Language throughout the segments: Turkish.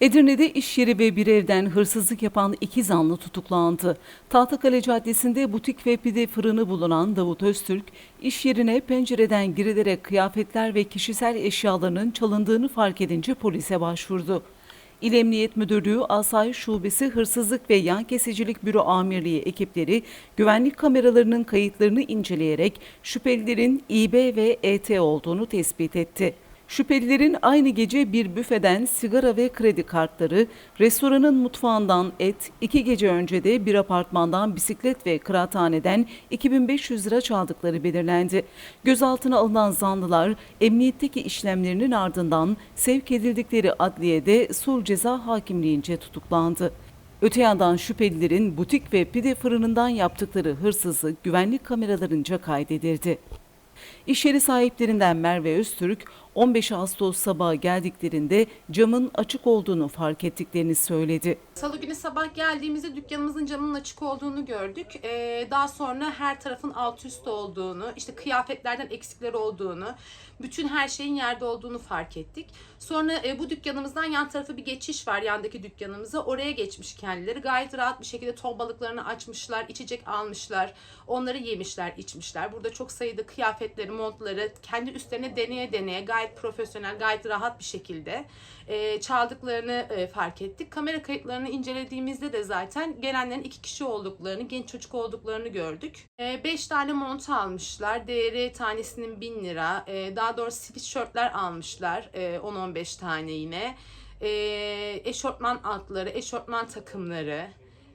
Edirne'de iş yeri ve bir evden hırsızlık yapan iki zanlı tutuklandı. Tahtakale Caddesi'nde butik ve pide fırını bulunan Davut Öztürk, iş yerine pencereden girilerek kıyafetler ve kişisel eşyalarının çalındığını fark edince polise başvurdu. İl Emniyet Müdürlüğü Asayiş Şubesi Hırsızlık ve Yan Kesicilik Büro Amirliği ekipleri güvenlik kameralarının kayıtlarını inceleyerek şüphelilerin İB ve ET olduğunu tespit etti. Şüphelilerin aynı gece bir büfeden sigara ve kredi kartları, restoranın mutfağından et, iki gece önce de bir apartmandan bisiklet ve kıraathaneden 2500 lira çaldıkları belirlendi. Gözaltına alınan zanlılar emniyetteki işlemlerinin ardından sevk edildikleri adliyede sulh ceza hakimliğince tutuklandı. Öte yandan şüphelilerin butik ve pide fırınından yaptıkları hırsızlık güvenlik kameralarınca kaydedildi. İş yeri sahiplerinden Merve Öztürk, 15 Ağustos sabahı geldiklerinde camın açık olduğunu fark ettiklerini söyledi. Salı günü sabah geldiğimizde dükkanımızın camının açık olduğunu gördük. Ee, daha sonra her tarafın alt üst olduğunu, işte kıyafetlerden eksikler olduğunu, bütün her şeyin yerde olduğunu fark ettik. Sonra e, bu dükkanımızdan yan tarafa bir geçiş var yandaki dükkanımıza. Oraya geçmiş kendileri. Gayet rahat bir şekilde ton balıklarını açmışlar, içecek almışlar. Onları yemişler, içmişler. Burada çok sayıda kıyafetleri, montları kendi üstlerine deneye deneye gayet profesyonel, gayet rahat bir şekilde e, çaldıklarını e, fark ettik. Kamera kayıtlarını incelediğimizde de zaten gelenlerin iki kişi olduklarını, genç çocuk olduklarını gördük. 5 tane mont almışlar. Değeri tanesinin 1000 lira. E, daha doğrusu sweatshirtler almışlar. E, 10-15 tane yine. E, eşortman altları, eşortman takımları.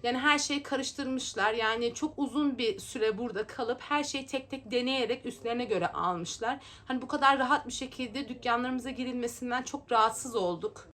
Yani her şeyi karıştırmışlar. Yani çok uzun bir süre burada kalıp her şeyi tek tek deneyerek üstlerine göre almışlar. Hani bu kadar rahat bir şekilde dükkanlarımıza girilmesinden çok rahatsız olduk.